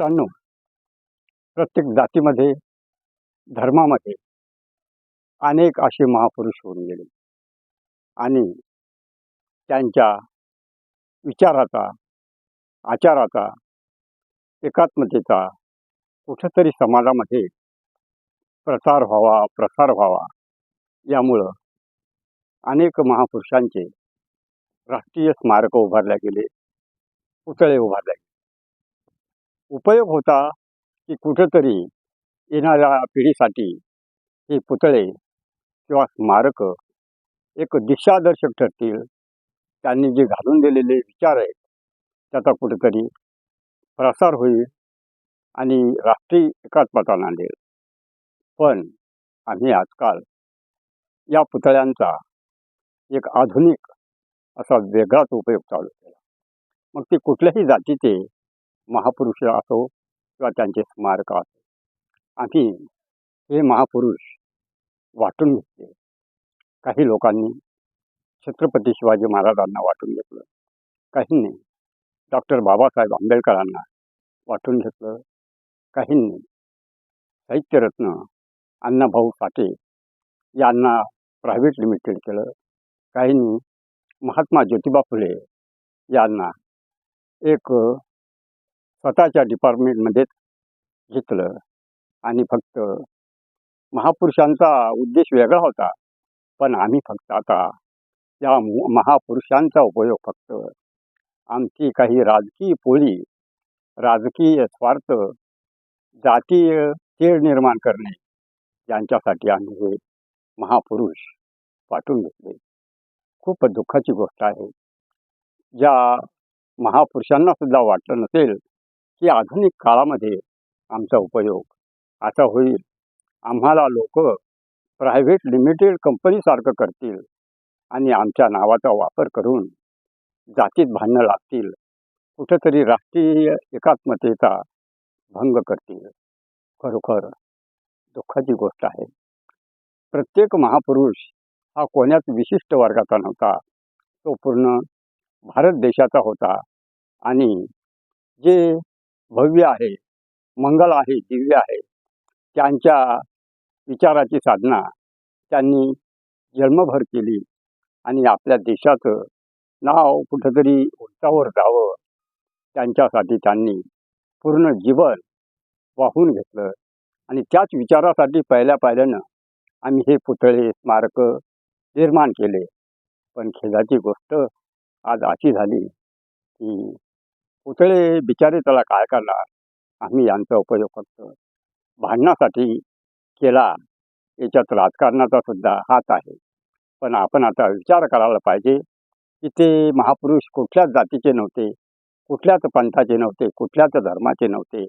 मित्रांनो प्रत्येक जातीमध्ये धर्मामध्ये अनेक असे महापुरुष होऊन गेले. आणि त्यांच्या विचाराचा आचाराचा एकात्मतेचा कुठंतरी समाजामध्ये प्रसार व्हावा प्रसार व्हावा यामुळं अनेक महापुरुषांचे राष्ट्रीय स्मारक उभारल्या गेले पुतळे उभारले गेले. उपयोग होता की कुठंतरी येणाऱ्या पिढीसाठी हे पुतळे किंवा स्मारक एक दिशादर्शक ठरतील. त्यांनी जे घालून दिलेले विचार आहेत त्याचा कुठेतरी प्रसार होईल आणि राष्ट्रीय एकात्मता नांदेल पण आम्ही आजकाल या पुतळ्यांचा एक आधुनिक असा वेगळाच उपयोग चालू केला. मग ते कुठल्याही जातीचे महापुरुष असो किंवा त्यांचे स्मारक असो. आम्ही हे महापुरुष वाटून घेतले. काही लोकांनी छत्रपती शिवाजी महाराजांना वाटून घेतलं. काहींनी डॉक्टर बाबासाहेब आंबेडकरांना वाटून घेतलं. काहींनी साहित्यरत्न अण्णाभाऊ साठे यांना प्रायव्हेट लिमिटेड केलं. काहींनी महात्मा ज्योतिबा फुले यांना एक स्वतःच्या डिपार्टमेंटमध्येच घेतलं. आणि फक्त महापुरुषांचा उद्देश वेगळा होता. पण आम्ही फक्त आता या मु- महापुरुषांचा उपयोग फक्त आमची काही राजकीय पोळी राजकीय स्वार्थ जातीय तेढ निर्माण करणे यांच्यासाठी आम्ही हे महापुरुष वाटून घेतले. खूप दुःखाची गोष्ट आहे. ज्या महापुरुषांना सुद्धा वाटलं नसेल की आधुनिक काळामध्ये आमचा उपयोग. असा होईल. आम्हाला लोक प्रायव्हेट लिमिटेड कंपनीसारखं करतील आणि आमच्या नावाचा वापर करून जातीत भांडणं लागतील. कुठंतरी राष्ट्रीय एकात्मतेचा भंग करतील. खरोखर दुःखाची गोष्ट आहे. प्रत्येक महापुरुष हा कोण्याच विशिष्ट वर्गाचा नव्हता. तो पूर्ण भारत देशाचा होता आणि जे भव्य आहे मंगल आहे दिव्य आहे. त्यांच्या विचाराची साधना त्यांनी जन्मभर केली आणि आपल्या देशाचं नाव कुठंतरी उंचावर जावं त्यांच्यासाठी त्यांनी पूर्ण जीवन वाहून घेतलं. आणि त्याच विचारासाठी पहिल्या पाहिल्यानं आम्ही हे पुतळे स्मारक निर्माण केले. पण खेदाची गोष्ट आज अशी झाली की पुतळे बिचारे त्याला काय करणार? आम्ही यांचा उपयोग करतो. भांडणासाठी केला. याच्यात राजकारणाचा सुद्धा हात आहे. पण आपण आता विचार करायला पाहिजे की ते महापुरुष कुठल्याच जातीचे नव्हते कुठल्याच पंथाचे नव्हते कुठल्याच धर्माचे नव्हते.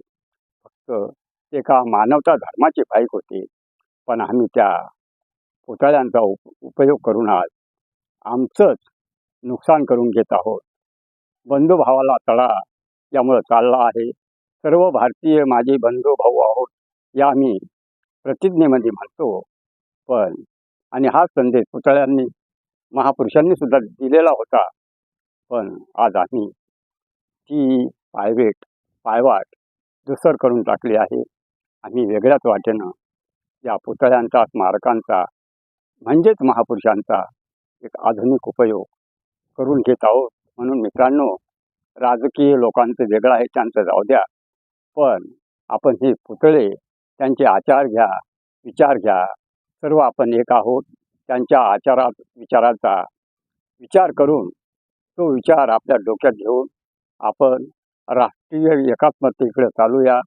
फक्त एका मानवता धर्माचे भाईक होते. पण आम्ही त्या पुतळ्यांचा उप उपयोग करून आज आमचंच नुकसान करून घेत आहोत. बंधुभावाला तळा यामुळं चालला आहे. सर्व भारतीय माझे बंधू भाऊ आहोत या आम्ही प्रतिज्ञेमध्ये म्हणतो. पण आणि हा संदेश पुतळ्यांनी महापुरुषांनी सुद्धा दिलेला होता. पण आज आम्ही ती पायवेट पायवाट दुसर करून टाकली आहे. आम्ही वेगळ्याच वाटेनं या पुतळ्यांचा स्मारकांचा म्हणजेच महापुरुषांचा एक आधुनिक उपयोग करून घेत आहोत. म्हणून मित्रांनो राजकीय लोकांचं वेगळं आहे त्यांचं जाऊ द्या. पण आपण हे पुतळे त्यांचे आचार घ्या विचार घ्या. सर्व आपण एक आहोत. त्यांच्या आचारात विचाराचा विचार करून तो विचार आपल्या डोक्यात घेऊन आपण राष्ट्रीय एकात्मतेकडे चालूया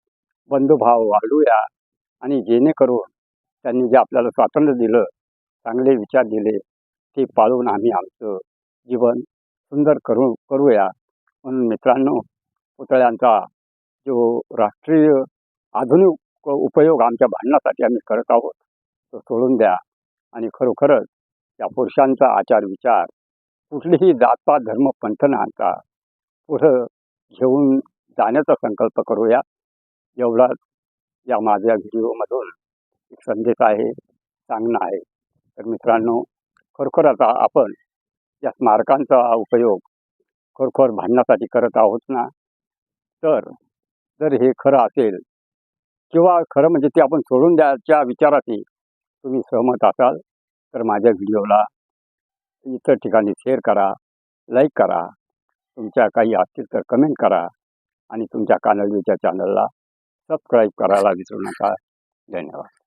बंधुभाव वाढवूया आणि जेणेकरून त्यांनी जे आपल्याला स्वातंत्र्य दिलं चांगले विचार दिले ते पाळून आम्ही आमचं जीवन सुंदर करू करूया. म्हणून मित्रांनो पुतळ्यांचा जो राष्ट्रीय आधुनिक उपयोग आमच्या भांडणासाठी आम्ही करत आहोत तो सोडून द्या. आणि खरोखरच या पुरुषांचा आचार विचार कुठलीही जातपात धर्म पंथ न आणता पुढं घेऊन जाण्याचा संकल्प करूया. एवढाच या माझ्या व्हिडिओमधून एक संदेश आहे सांगणं आहे. तर मित्रांनो खरोखर आता आपण या स्मारकांचा उपयोग खरोखर भांडण्यासाठी करत आहोत ना? तर जर हे खरं असेल किंवा खरं म्हणजे ते आपण सोडून द्यायच्या विचाराशी तुम्ही सहमत असाल तर माझ्या व्हिडिओला इतर ठिकाणी शेअर करा लाईक करा तुमच्या काही असतील तर कमेंट करा आणि तुमच्या कानडीच्या चॅनलला सबस्क्राईब करायला विसरू नका. धन्यवाद.